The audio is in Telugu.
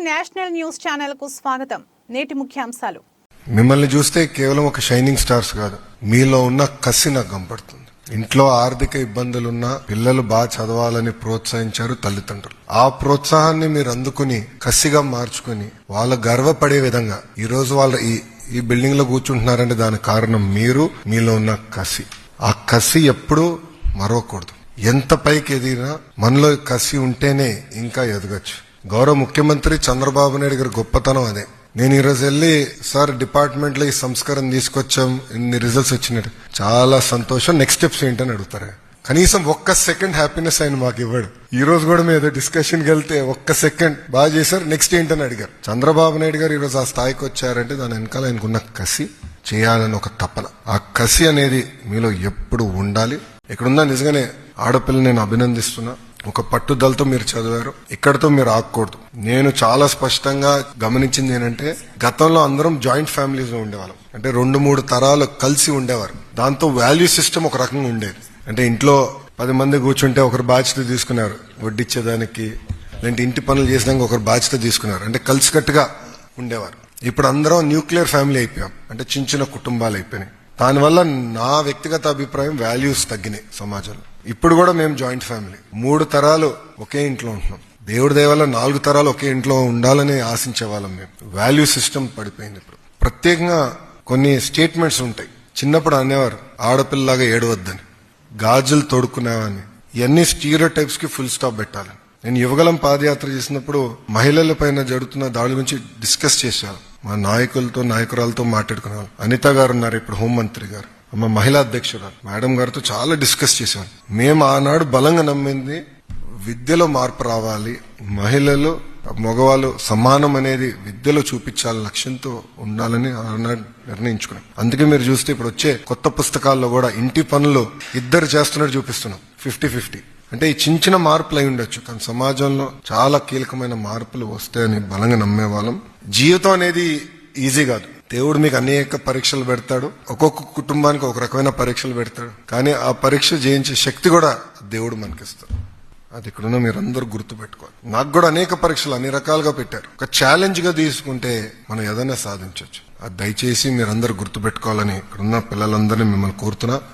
నేషనల్ న్యూస్ ఛానల్కు స్వాగతం. నేటి ముఖ్యాంశాలు. మిమ్మల్ని చూస్తే కేవలం ఒక షైనింగ్ స్టార్స్ కాదు మీలో ఉన్న కసి నాకు కనపడుతుంది ఇంట్లో ఆర్థిక ఇబ్బందులున్నా పిల్లలు బాగా చదవాలని ప్రోత్సహించారు తల్లిదండ్రులు. ఆ ప్రోత్సాహాన్ని మీరు అందుకుని కసిగా మార్చుకుని వాళ్ళ గర్వపడే విధంగా ఈ రోజు వాళ్ళ ఈ ఈ బిల్డింగ్లో కూర్చుంటున్నారంటే దానికి కారణం మీరు మీలో ఉన్న కసి. ఆ కసి ఎప్పుడూ మరవకూడదు. ఎంత పైకి ఎదిగినా మనలో కసి ఉంటేనే ఇంకా ఎదగచ్చు. గౌరవ ముఖ్యమంత్రి చంద్రబాబు నాయుడు గారి గొప్పతనం అదే. నేను ఈరోజు వెళ్ళి సార్ డిపార్ట్మెంట్లో ఈ సంస్కారం తీసుకొచ్చాం ఇన్ని రిజల్ట్స్ వచ్చినట్టు చాలా సంతోషం. నెక్స్ట్ స్టెప్స్ ఏంటని అడుగుతారు. కనీసం ఒక్క సెకండ్ హ్యాపీనెస్ ఆయన మాకు ఇవ్వడు. ఈ రోజు కూడా మేము ఏదో డిస్కషన్కి వెళ్తే ఒక్క సెకండ్ బాగా చేశారు. నెక్స్ట్ ఏంటని అడిగారు. చంద్రబాబు నాయుడు గారు ఈరోజు ఆ స్థాయికి వచ్చారంటే దాని వెనకాల ఆయనకున్న కసి చేయాలని ఒక తపన. ఆ కసి అనేది మీలో ఎప్పుడు ఉండాలి? ఇక్కడున్న నిజంగానే ఆడపిల్ల నేను అభినందిస్తున్నా. ఒక పట్టుదలతో మీరు చదివారు. ఇక్కడతో మీరు ఆగకూడదు. నేను చాలా స్పష్టంగా గమనించింది ఏంటంటే గతంలో అందరం జాయింట్ ఫ్యామిలీస్ ఉండేవాళ్ళం. అంటే రెండు మూడు తరాలు కలిసి ఉండేవారు. దాంతో వాల్యూ సిస్టమ్ ఒక రకంగా ఉండేది. అంటే ఇంట్లో పది మంది కూర్చుంటే ఒకరు బాధ్యత తీసుకున్నారు. వడ్డిచ్చేదానికి లేదంటే ఇంటి పనులు చేసినాక ఒకరు బాధ్యత తీసుకున్నారు. అంటే కలిసికట్టుగా ఉండేవారు. ఇప్పుడు అందరం న్యూక్లియర్ ఫ్యామిలీ అయిపోయాం. అంటే చిన్న చిన్న కుటుంబాలు అయిపోయినాయి. దానివల్ల నా వ్యక్తిగత అభిప్రాయం వాల్యూస్ తగ్గినాయి సమాజంలో. ఇప్పుడు కూడా మేము జాయింట్ ఫ్యామిలీ. మూడు తరాలు ఒకే ఇంట్లో ఉంటున్నాం. దేవుడి దయవల్ల నాలుగు తరాలు ఒకే ఇంట్లో ఉండాలని ఆశించే వాళ్ళం మేము. వాల్యూ సిస్టమ్ పడిపోయింది ఇప్పుడు. ప్రత్యేకంగా కొన్ని స్టేట్మెంట్స్ ఉంటాయి. చిన్నప్పుడు అనేవారు ఆడపిల్లలాగా ఏడవద్దని గాజులు తోడుకునేవని ఇవన్నీ స్టీరో టైప్స్కి ఫుల్ స్టాప్ పెట్టాలి. నేను యువగలం పాదయాత్ర చేసినప్పుడు మహిళల పైన జరుగుతున్న దాడుల గురించి డిస్కస్ చేశాను. మా నాయకులతో నాయకురాలతో మాట్లాడుకునేవాళ్ళు. అనిత గారు ఉన్నారు ఇప్పుడు హోంమంత్రి గారు. మా మహిళా అధ్యక్షురాలు. మేడం గారితో చాలా డిస్కస్ చేశాను మేము ఆనాడు బలంగా నమ్మింది విద్యలో మార్పు రావాలి మహిళలు మగవాళ్ళు సమానం అనేది విద్యలో చూపించాలని లక్ష్యంతో ఉండాలని ఆనాడు నిర్ణయించుకున్నాం. అందుకే మీరు చూస్తే ఇప్పుడు వచ్చే కొత్త పుస్తకాల్లో కూడా ఇంటి పనులు ఇద్దరు చేస్తున్నట్టు చూపిస్తున్నాం. Fifty fifty. అంటే ఈ చిన్న చిన్న మార్పులు అయి ఉండొచ్చు కానీ సమాజంలో చాలా కీలకమైన మార్పులు వస్తాయని బలంగా నమ్మేవాళ్ళం. జీవితం అనేది ఈజీ కాదు. దేవుడు మీకు అనేక పరీక్షలు పెడతాడు. ఒక్కొక్క కుటుంబానికి ఒక రకమైన పరీక్షలు పెడతాడు. కానీ ఆ పరీక్ష జయించే శక్తి కూడా దేవుడు మనకిస్తాడు. అది ఇక్కడున్న మీరందరూ గుర్తు పెట్టుకోవాలి నాకు కూడా అనేక పరీక్షలు అన్ని రకాలుగా పెట్టారు. ఒక ఛాలెంజ్గా తీసుకుంటే మనం ఏదైనా సాధించవచ్చు అది దయచేసి మీరందరూ గుర్తు పెట్టుకోవాలని ఇక్కడున్న పిల్లలందరినీ మిమ్మల్ని కోరుతున్నా.